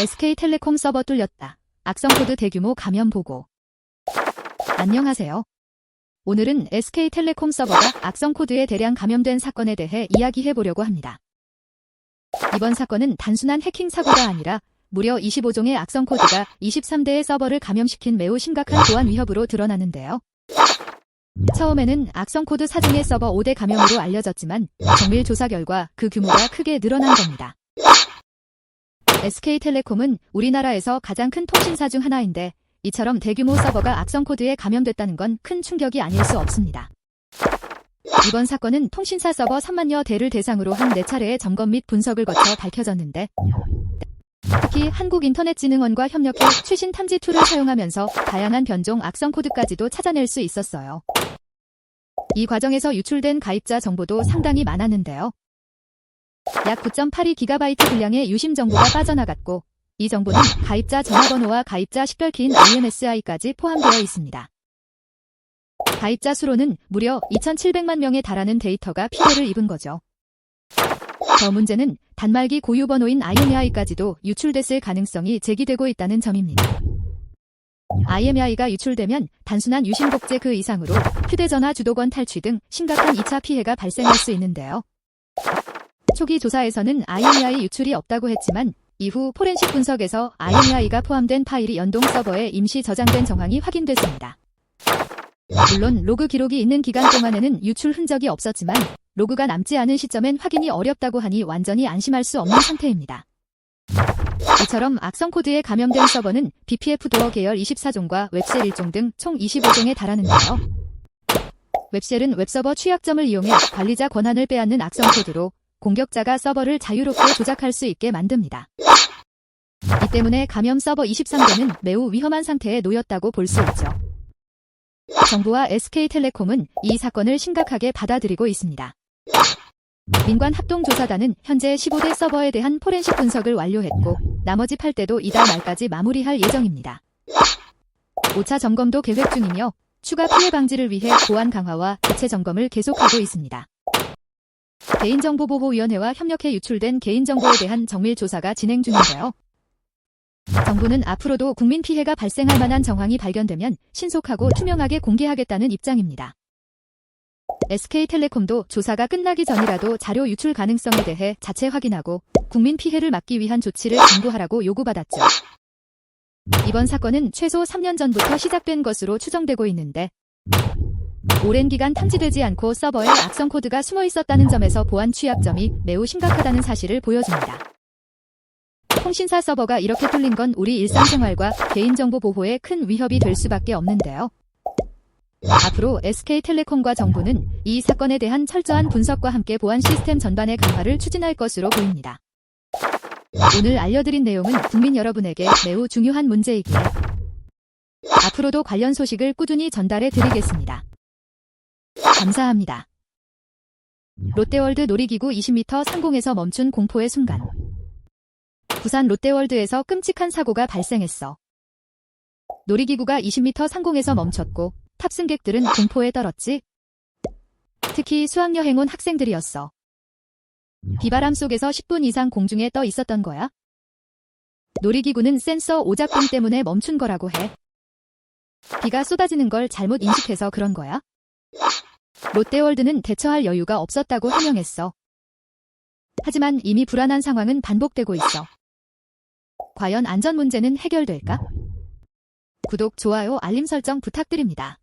SK텔레콤 서버 뚫렸다. 악성코드 대규모 감염 보고. 안녕하세요. 오늘은 SK텔레콤 서버가 악성코드에 대량 감염된 사건에 대해 이야기해 보려고 합니다. 이번 사건은 단순한 해킹 사고가 아니라 무려 25종의 악성코드가 23대의 서버를 감염시킨 매우 심각한 보안 위협으로 드러나는데요. 처음에는 악성코드 4종의 서버 5대 감염으로 알려졌지만 정밀 조사 결과 그 규모가 크게 늘어난 겁니다. SK텔레콤은 우리나라에서 가장 큰 통신사 중 하나인데 이처럼 대규모 서버가 악성 코드에 감염됐다는 건 큰 충격이 아닐 수 없습니다. 이번 사건은 통신사 서버 3만여 대를 대상으로 한 4차례의 점검 및 분석을 거쳐 밝혀졌는데 특히 한국인터넷진흥원과 협력해 최신 탐지 툴을 사용하면서 다양한 변종 악성 코드까지도 찾아낼 수 있었어요. 이 과정에서 유출된 가입자 정보도 상당히 많았는데요. 약 9.82GB 분량의 유심 정보가 빠져나갔고 이 정보는 가입자 전화번호와 가입자 식별 키인 IMSI까지 포함되어 있습니다. 가입자 수로는 무려 2,700만 명에 달하는 데이터가 피해를 입은 거죠. 더 문제는 단말기 고유 번호인 IMEI까지도 유출됐을 가능성이 제기되고 있다는 점입니다. IMEI가 유출되면 단순한 유심 복제 그 이상으로 휴대전화 주도권 탈취 등 심각한 2차 피해가 발생할 수 있는데요. 초기 조사에서는 IMEI 유출이 없다고 했지만 이후 포렌식 분석에서 IMEI가 포함된 파일이 연동 서버에 임시 저장된 정황이 확인됐습니다. 물론 로그 기록이 있는 기간 동안에는 유출 흔적이 없었지만 로그가 남지 않은 시점엔 확인이 어렵다고 하니 완전히 안심할 수 없는 상태입니다. 이처럼 악성 코드에 감염된 서버는 BPF 도어 계열 24종과 웹셀 1종 등 총 25종에 달하는데요. 웹셀은 웹서버 취약점을 이용해 관리자 권한을 빼앗는 악성 코드로 공격자가 서버를 자유롭게 조작할 수 있게 만듭니다. 이 때문에 감염 서버 23대는 매우 위험한 상태에 놓였다고 볼 수 있죠. 정부와 SK텔레콤은 이 사건을 심각하게 받아들이고 있습니다. 민관 합동조사단은 현재 15대 서버에 대한 포렌식 분석을 완료했고 나머지 8대도 이달 말까지 마무리할 예정입니다. 5차 점검도 계획 중이며 추가 피해 방지를 위해 보안 강화와 대체 점검을 계속하고 있습니다. 개인정보보호위원회와 협력해 유출된 개인정보에 대한 정밀 조사가 진행 중인데요. 정부는 앞으로도 국민 피해가 발생할 만한 정황이 발견되면 신속하고 투명하게 공개하겠다는 입장입니다. SK텔레콤도 조사가 끝나기 전이라도 자료 유출 가능성에 대해 자체 확인하고 국민 피해를 막기 위한 조치를 강구하라고 요구받았죠. 이번 사건은 최소 3년 전부터 시작된 것으로 추정되고 있는데 오랜 기간 탐지되지 않고 서버에 악성 코드가 숨어 있었다는 점에서 보안 취약점이 매우 심각하다는 사실을 보여줍니다. 통신사 서버가 이렇게 뚫린 건 우리 일상생활과 개인정보 보호에 큰 위협이 될 수밖에 없는데요. 앞으로 SK텔레콤과 정부는 이 사건에 대한 철저한 분석과 함께 보안 시스템 전반의 강화를 추진할 것으로 보입니다. 오늘 알려드린 내용은 국민 여러분에게 매우 중요한 문제이기에 앞으로도 관련 소식을 꾸준히 전달해 드리겠습니다. 감사합니다. 롯데월드 놀이기구 20m 상공에서 멈춘 공포의 순간. 부산 롯데월드에서 끔찍한 사고가 발생했어. 놀이기구가 20m 상공에서 멈췄고 탑승객들은 공포에 떨었지. 특히 수학여행 온 학생들이었어. 비바람 속에서 10분 이상 공중에 떠 있었던 거야. 놀이기구는 센서 오작동 때문에 멈춘 거라고 해. 비가 쏟아지는 걸 잘못 인식해서 그런 거야. 롯데월드는 대처할 여유가 없었다고 해명했어. 하지만 이미 불안한 상황은 반복되고 있어. 과연 안전 문제는 해결될까? 구독, 좋아요, 알림 설정 부탁드립니다.